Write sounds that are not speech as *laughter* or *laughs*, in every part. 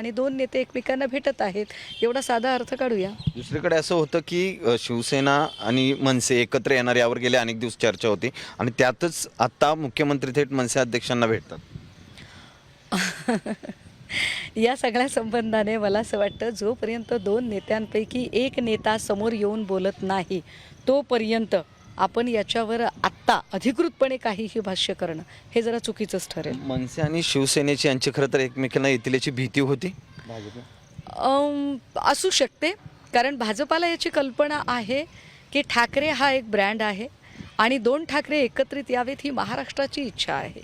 आणि दोन नेते एकमेकांना भेटत आहेत. एवढा साधा अर्थ काढूया. दुसरीकडे असं होतं की शिवसेना आणि मनसे एकत्र येणार यावर गेले अनेक दिवस चर्चा होती. आणि त्यातच आता मुख्यमंत्री थेट मनसे अध्यक्षांना भेटतात. *laughs* या सगळ्या संबंधाने मला असं वाटतं जोपर्यंत दोन नेत्यांपैकी एक नेता समोर येऊन बोलत नाही तोपर्यंत आपण याच्यावर आत्ता अधिकृतपणे काहीही भाष्य करणं हे जरा चुकीचंच ठरेल. मनसे आणि शिवसेनेची यांची खरं तर एकमेकांना येतील याची भीती होती. अम, असू शकते कारण भाजपाला याची कल्पना आहे की ठाकरे हा एक ब्रँड आहे आणि दोन ठाकरे एकत्रित यावेत ही महाराष्ट्राची इच्छा आहे.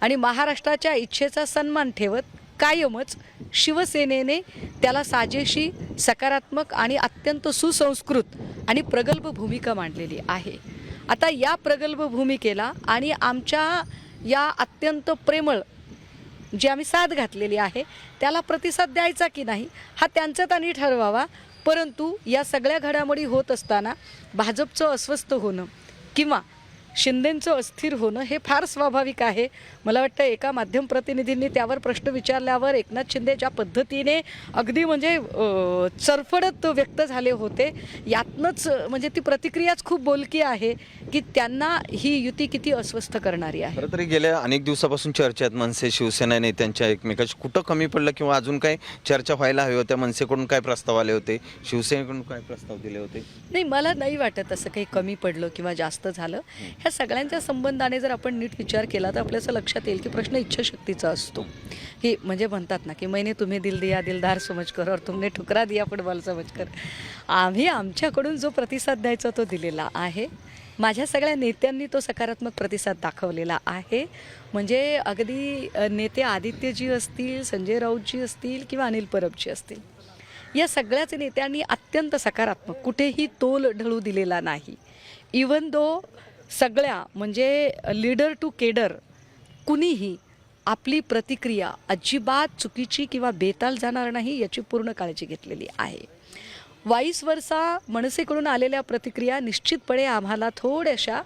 आणि महाराष्ट्राच्या इच्छेचा सन्मान ठेवत कायमच शिवसेनेने त्याला साजेशी सकारात्मक आणि अत्यंत सुसंस्कृत आणि प्रगल्भ भूमिका मांडलेली आहे. आता या प्रगल्भ भूमिकेला आणि आमच्या या अत्यंत प्रेमळ जी आम्ही साथ घातलेली आहे त्याला प्रतिसाद द्यायचा की नाही हा त्यांचा त्यांनी ठरवावा. परंतु या सगळ्या घडामोडी होत असताना भाजपचं अस्वस्थ होणं किंवा शिंदेंचं अस्थिर होणं हे फार स्वाभाविक आहे. मला वाटतं एका माध्यम प्रतिनिधींनी त्यावर प्रश्न विचारल्यावर एकनाथ शिंदे ज्या पद्धतीने अगदी म्हणजे चरफडत व्यक्त झाले होते. यातनंच म्हणजे ती प्रतिक्रियाच खूप बोलकी आहे की त्यांना ही युती किती अस्वस्थ करणारी आहे. खरं तरी गेल्या अनेक दिवसापासून चर्चा आहेत मनसे शिवसेना नेत्यांच्या एकमेकाची कुठं कमी पडलं किंवा अजून काय चर्चा व्हायला हवी होत्या? मनसेकडून काय प्रस्ताव आले होते? शिवसेनेकडून काय प्रस्ताव दिले होते? नाही मला नाही वाटत असं काही कमी पडलं किंवा जास्त झालं. ह्या सगळ्यांच्या संबंधाने जर आपण नीट विचार केला तर आपल्याचं असं लक्षात येईल की प्रश्न इच्छाशक्तीचा असतो. की म्हणजे म्हणतात ना की मैने तुम्ही दिल दिया दिलदार समज कर और तुमने ठुकरा दिया फुटबॉल समज कर. आम्ही आमच्याकडून जो प्रतिसाद द्यायचा तो दिलेला आहे. माझ्या सगळ्या नेत्यांनी तो सकारात्मक प्रतिसाद दाखवलेला आहे. म्हणजे अगदी नेते आदित्यजी असतील संजय राऊतजी असतील किंवा अनिल परबजी असतील या सगळ्याच नेत्यांनी अत्यंत सकारात्मक कुठेही तोल ढळू दिलेला नाही. इवन दो सगळ्या म्हणजे लीडर टू केडर कुणीही आपली प्रतिक्रिया अजिबात चुकीची किंवा बेताल जाणार नाही याची पूर्ण काळजी घेतलेली आहे. वाईस वर्षा मनसेकडून आलेल्या प्रतिक्रिया निश्चितपणे आम्हाला थोड्याशा